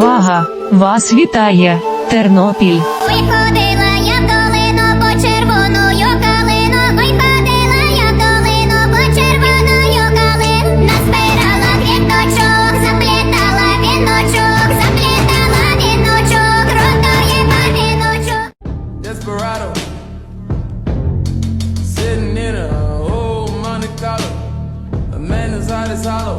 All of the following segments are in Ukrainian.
Увага! Вас вітає Тернопіль! Виходила я в долину по червоною калину, ой, ходила я в долину по червоною калину, назбирала квіточок, заплітала віночок, заплітала віночок, крутої паміночок. Desperado, sitting in a old Monte Carlo. A man as hot as hollow.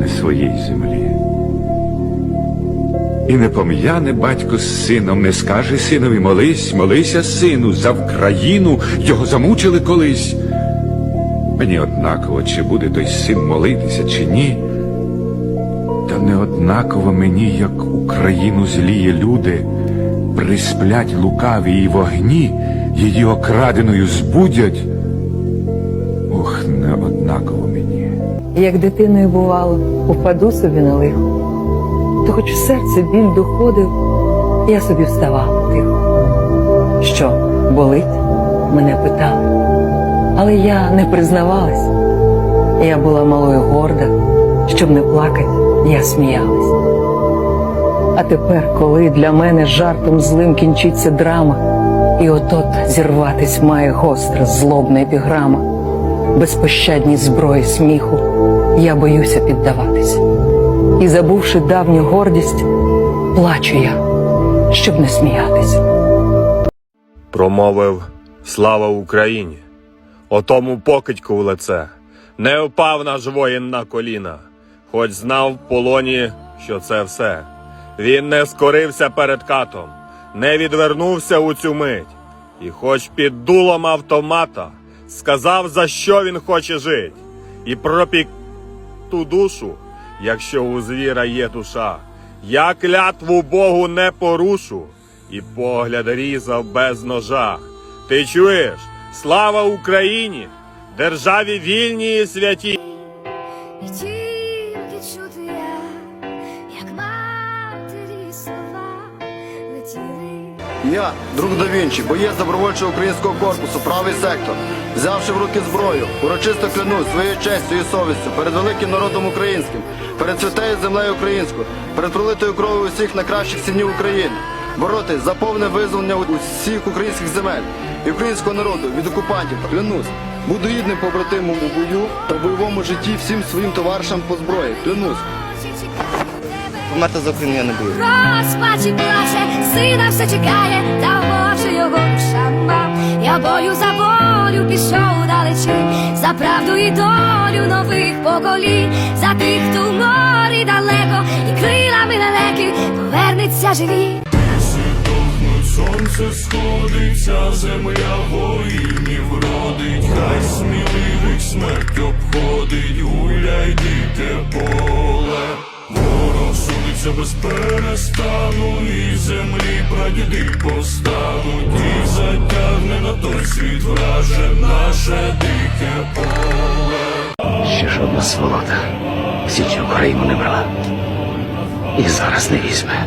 не своїй землі. І не пом'яне батько з сином, не скаже синові молись, молися, сину, за Вкраїну його замучили колись. Мені однаково, чи буде той син молитися, чи ні. Та не однаково мені, як Україну зліє люди, присплять лукаві і вогні, її окраденою збудять. Ох, не однаково мені. Як дитиною бувало, упаду собі на лихо, то хоч серце біль доходив, я собі вставала тихо. Що, болить? мене питали. Але я не признавалась. Я була малою горда, щоб не плакать, я сміялась. А тепер, коли для мене жартом злим кінчиться драма, і отот зірватись має гостра, злобна епіграма, безпощадній зброї сміху, я боюся піддаватись. І, забувши давню гордість, плачу я, щоб не сміятись. промовив Слава Україні! Отому покидьку в лице не впав наш воїн на коліна, хоч знав в полоні, що це все. Він не скорився перед катом, не відвернувся у цю мить, і, хоч під дулом автомата, сказав, за що він хоче жить, і пропік ту душу, якщо у звіра є душа. Я клятву Богу не порушу, і погляд різав без ножа. Ти чуєш? Слава Україні! Державі вільній і святій! І тільки чути я, як матері слова летіли. Я, друг да Вінчі, боєць добровольчого українського корпусу, правий сектор, взявши в руки зброю, урочисто клянусь своєю честю і совістю перед великим народом українським, перед святею землею українською, перед пролитою кров'ю усіх найкращих синів України, боротись за повне визволення усіх українських земель і українського народу від окупантів. Клянусь, буду гідним побратимом у бою та бойовому житті всім своїм товаришам по зброї. Клянусь. Померти за Україну я не буду. Розпачі плаче, сина все чекає, та може його душа мав. Я бою за волю пішов далечі, за правду і долю нових поколінь, за тих, хто в морі далеко, і крилами далекі повернеться живі. Сонце сходиться, земля воїнів родить, хай сміливих смерть обходить, гуляй дике поле, ворог судиться без перестану, і землі прадіди постануть, той світ враже наше дике поле. Ще жодна сволота в Січ Україну не брала. І зараз не візьме.